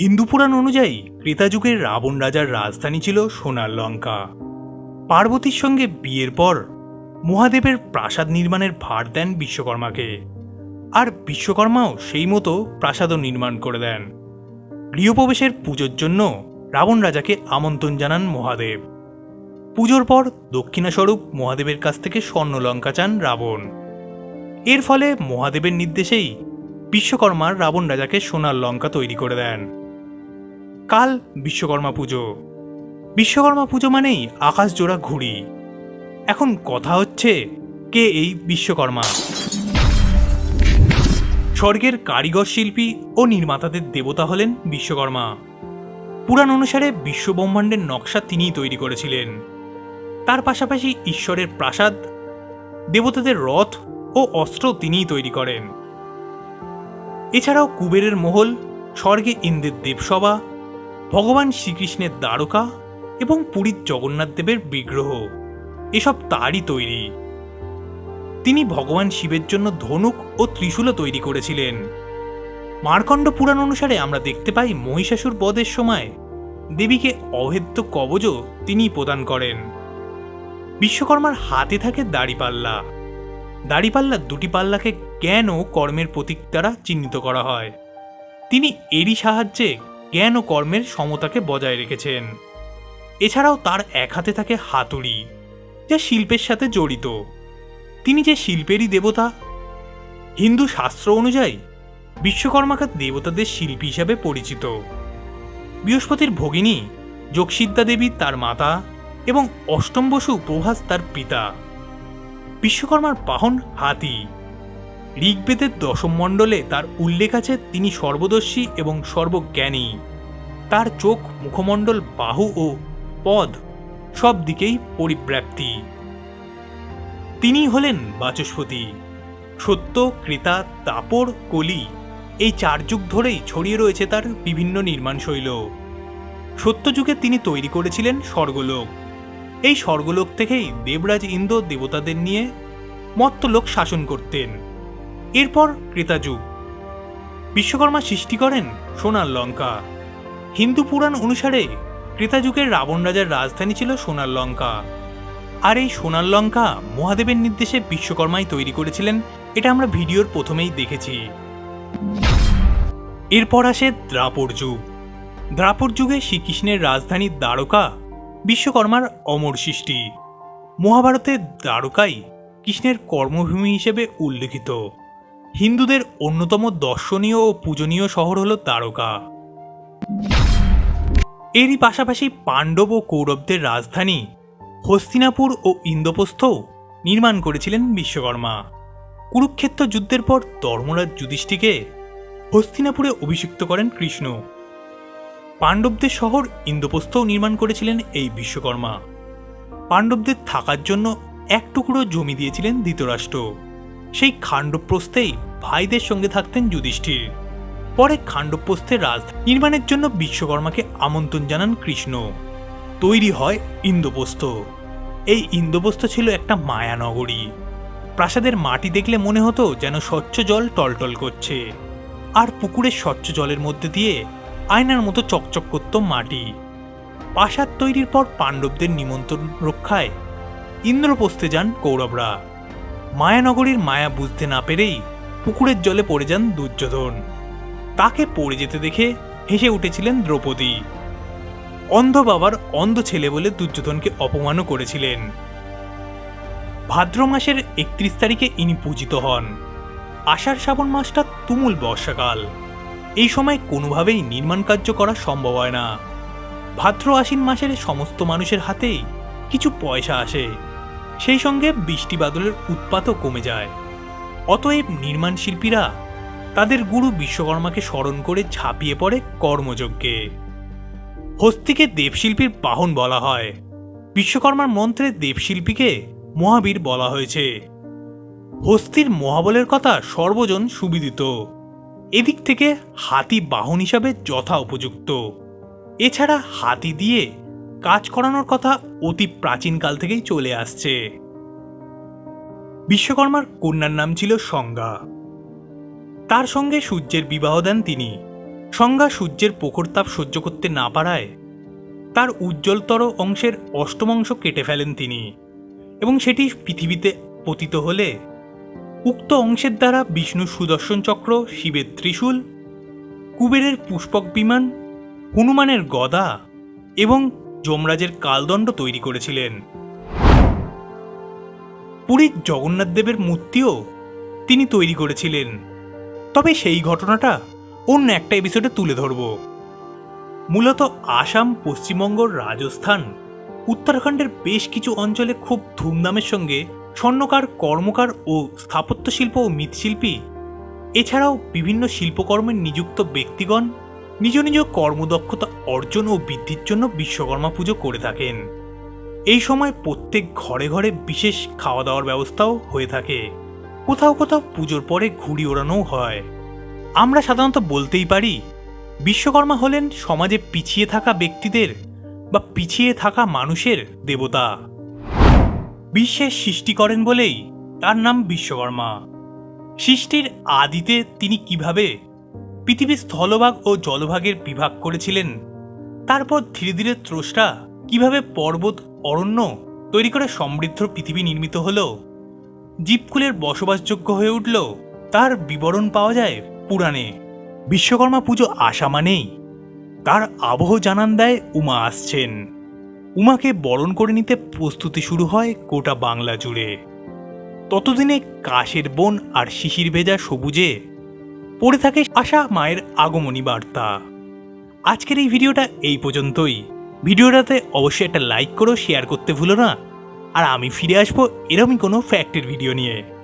হিন্দু পুরাণ অনুযায়ী ক্রেতাযুগের রাবণ রাজার রাজধানী ছিল সোনার লঙ্কা। পার্বতীর সঙ্গে বিয়ের পর মহাদেবের প্রাসাদ নির্মাণের ভার দেন বিশ্বকর্মাকে। আর বিশ্বকর্মাও সেই মতো প্রাসাদও নির্মাণ করে দেন। গৃহপ্রবেশের পুজোর জন্য রাবণ রাজাকে আমন্ত্রণ জানান মহাদেব। পুজোর পর দক্ষিণাস্বরূপ মহাদেবের কাছ থেকে স্বর্ণলঙ্কা চান রাবণ। এর ফলে মহাদেবের নির্দেশেই বিশ্বকর্মার রাবণ রাজাকে সোনার লঙ্কা তৈরি করে দেন। কাল বিশ্বকর্মা পুজো। বিশ্বকর্মা পুজো মানেই আকাশ জোড়া ঘুড়ি। এখন কথা হচ্ছে, কে এই বিশ্বকর্মা? স্বর্গের কারিগর শিল্পী ও নির্মাতাদের দেবতা হলেন বিশ্বকর্মা। পুরাণ অনুসারে বিশ্বব্রহ্মাণ্ডের নকশা তিনিই তৈরি করেছিলেন। তার পাশাপাশি ঈশ্বরের প্রাসাদ, দেবতাদের রথ ও অস্ত্র তিনিই তৈরি করেন। এছাড়াও কুবেরের মহল, স্বর্গে ইন্দ্রের দেবসভা ভগবান শ্রীকৃষ্ণের দ্বারকা এবং পুরীর জগন্নাথ দেবের বিগ্রহ। এসব তারই তৈরি। তিনি ভগবান শিবের জন্য ধনুক ও ত্রিশূলও তৈরি করেছিলেন। মার্কণ্ড পুরাণ অনুসারে আমরা দেখতে পাই মহিষাসুর বধের সময় দেবীকে অভেদ্য কবজও তিনিই প্রদান করেন। বিশ্বকর্মার হাতে থাকে দাড়িপাল্লা। দাড়িপাল্লা দুটি পাল্লাকে জ্ঞান ও কর্মের প্রতীক দ্বারা চিহ্নিত করা হয়। তিনি এরই সাহায্যে জ্ঞান ও কর্মের সমতাকে বজায় রেখেছেন। এছাড়াও তার এক হাতে থাকে হাতুড়ি, যা শিল্পের সাথে জড়িত। তিনি যে শিল্পেরই দেবতা, হিন্দু শাস্ত্র অনুযায়ী বিশ্বকর্মাকে দেবতাদের শিল্পী হিসাবে পরিচিত। বৃহস্পতির ভগিনী যোগসিদ্ধা দেবী তার মাতা এবং অষ্টম বসু প্রভাস তার পিতা। বিশ্বকর্মার বাহন হাতি। ঋগ্বেদের দশম মণ্ডলে তার উল্লেখ আছে, তিনি সর্বদর্শী এবং সর্বজ্ঞানী। তার চোখ, মুখমণ্ডল, বাহু ও পদ সব দিকেই পরিব্যাপ্তি। তিনি হলেন বাচস্পতি। সত্য, ক্রেতা, তাপর, কলি এই চার যুগ ধরেই ছড়িয়ে রয়েছে তার বিভিন্ন নির্মাণ শৈল। সত্যযুগে তিনি তৈরি করেছিলেন স্বর্গলোক। এই স্বর্গলোক থেকেই দেবরাজ ইন্দ্র দেবতাদের নিয়ে মত্তলোক শাসন করতেন। এরপর ক্রেতাযুগ বিশ্বকর্মা সৃষ্টি করেন সোনার লঙ্কা। হিন্দু পুরাণ অনুসারে ক্রেতাযুগের রাবণ রাজার রাজধানী ছিল সোনার লঙ্কা। আর এই সোনার লঙ্কা মহাদেবের নির্দেশে বিশ্বকর্মাই তৈরি করেছিলেন, এটা আমরা ভিডিওর প্রথমেই দেখেছি। এরপর আসে দ্রাপর যুগ। দ্রাপর যুগে শ্রীকৃষ্ণের রাজধানী দ্বারকা বিশ্বকর্মার অমর সৃষ্টি। মহাভারতের দ্বারকাই কৃষ্ণের কর্মভূমি হিসেবে উল্লেখিত। হিন্দুদের অন্যতম দর্শনীয় ও পূজনীয় শহর হল দ্বারকা এরই পাশাপাশি পাণ্ডব ও কৌরবদের রাজধানী হস্তিনাপুর ও ইন্দ্রপ্রস্থও নির্মাণ করেছিলেন বিশ্বকর্মা। কুরুক্ষেত্র যুদ্ধের পর ধর্মরাজ যুধিষ্ঠিকে হস্তিনাপুরে অভিষিক্ত করেন কৃষ্ণ। পাণ্ডবদের শহর ইন্দ্রপ্রস্থও নির্মাণ করেছিলেন এই বিশ্বকর্মা। পাণ্ডবদের থাকার জন্য এক টুকরো জমি দিয়েছিলেন ধৃতরাষ্ট্র। সেই খাণ্ডপ্রস্থেই ভাইদের সঙ্গে থাকতেন যুধিষ্ঠির। পরে খাণ্ডপ্রস্থের রাজধানী নির্মাণের জন্য বিশ্বকর্মাকে আমন্ত্রণ জানান কৃষ্ণ। তৈরি হয় ইন্দ্রপ্রস্থ। এই ইন্দ্রপ্রস্থ ছিল একটা মায়ানগরী প্রাসাদের মাটি দেখলে মনে হতো যেন স্বচ্ছ জল টলটল করছে। আর পুকুরের স্বচ্ছ জলের মধ্যে দিয়ে আয়নার মতো চকচক করত মাটি। প্রাসাদ তৈরির পর পাণ্ডবদের নিমন্ত্রণ রক্ষায় ইন্দ্রপ্রস্থে যান কৌরবরা। মায়ানগরীর মায়া বুঝতে না পেরেই পুকুরের জলে পড়ে যান দুর্যোধন। তাকে পড়ে যেতে দেখে হেসে উঠেছিলেন দ্রৌপদী। অন্ধ বাবার অন্ধ ছেলে বলে দুর্যোধনকে অপমানও করেছিলেন। ভাদ্র মাসের একত্রিশ তারিখে ইনি পূজিত হন। আষাঢ় শ্রাবণ মাসটা তুমুল বর্ষাকাল। এই সময় কোনোভাবেই নির্মাণ কার্য করা সম্ভব হয় না। ভাদ্র আশ্বিন মাসের সমস্ত মানুষের হাতেই কিছু পয়সা আসে। সেই সঙ্গে বৃষ্টি বাদলের উৎপাতও কমে যায়। অতএব নির্মাণ শিল্পীরা তাদের গুরু বিশ্বকর্মাকে স্মরণ করে ঝাঁপিয়ে পড়ে কর্মযজ্ঞে। হস্তিকে দেবশিল্পীর বাহন বলা হয়। বিশ্বকর্মার মন্ত্রে দেবশিল্পীকে মহাবীর বলা হয়েছে। হস্তির মহাবলের কথা সর্বজন সুবিদিত। এদিক থেকে হাতি বাহন হিসাবে যথা উপযুক্ত। এছাড়া হাতি দিয়ে কাজ করানোর কথা অতি প্রাচীনকাল থেকেই চলে আসছে। বিশ্বকর্মার কন্যার নাম ছিল সংজ্ঞা। তার সঙ্গে সূর্যের বিবাহ দেন তিনি। সংজ্ঞা সূর্যের প্রখর তাপ সহ্য করতে না পারায় তার উজ্জ্বলতর অংশের অষ্টম অংশ কেটে ফেলেন তিনি এবং সেটি পৃথিবীতে পতিত হলে উক্ত অংশের দ্বারা বিষ্ণু সুদর্শন চক্র, শিবের ত্রিশূল, কুবেরের পুষ্পক বিমান, হনুমানের গদা এবং যমরাজের কালদণ্ড তৈরি করেছিলেন। পুরীর জগন্নাথ দেবের মূর্তিও তিনি তৈরি করেছিলেন। তবে সেই ঘটনাটা অন্য একটা এপিসোডে তুলে ধরব। মূলত আসাম, পশ্চিমবঙ্গ, রাজস্থান, উত্তরাখণ্ডের বেশ কিছু অঞ্চলে খুব ধুমধামের সঙ্গে স্বর্ণকার, কর্মকার ও স্থাপত্য শিল্প ও মৃৎশিল্পী, এছাড়াও বিভিন্ন শিল্পকর্মে নিযুক্ত ব্যক্তিগণ নিজ নিজ কর্মদক্ষতা অর্জন ও বৃদ্ধির জন্য বিশ্বকর্মা পুজো করে থাকেন। এই সময় প্রত্যেক ঘরে ঘরে বিশেষ খাওয়া দাওয়ার ব্যবস্থাও হয়ে থাকে। কোথাও কোথাও পুজোর পরে ঘুড়ি ওড়ানোও হয়। আমরা সাধারণত বলতেই পারি, বিশ্বকর্মা হলেন সমাজে পিছিয়ে থাকা ব্যক্তিদের বা পিছিয়ে থাকা মানুষের দেবতা। বিশ্বের সৃষ্টি করেন বলেই তার নাম বিশ্বকর্মা। সৃষ্টির আদিতে তিনি কীভাবে পৃথিবীর স্থলভাগ ও জলভাগের বিভাগ করেছিলেন। তারপর ধীরে ধীরে স্রষ্টা কীভাবে পর্বত অরণ্য তৈরি করে সমৃদ্ধ পৃথিবী নির্মিত হল, জীবকুলের বসবাসযোগ্য হয়ে উঠল, তার বিবরণ পাওয়া যায় পুরাণে। বিশ্বকর্মা পুজো আসা মানেই তার আবহ জানান দেয় উমা আসছেন। উমাকে বরণ করে নিতে প্রস্তুতি শুরু হয় গোটা বাংলা জুড়ে। ততদিনে কাশের বন আর শিশির ভেজা সবুজে পড়ে থাকে আশা মায়ের আগমনী বার্তা। আজকের এই ভিডিওটা এই পর্যন্তই। ভিডিওটাতে অবশ্যই একটা লাইক করো শেয়ার করতে ভুলো না। আর আমি ফিরে আসব এরমই কোনো ফ্যাক্টের ভিডিও নিয়ে।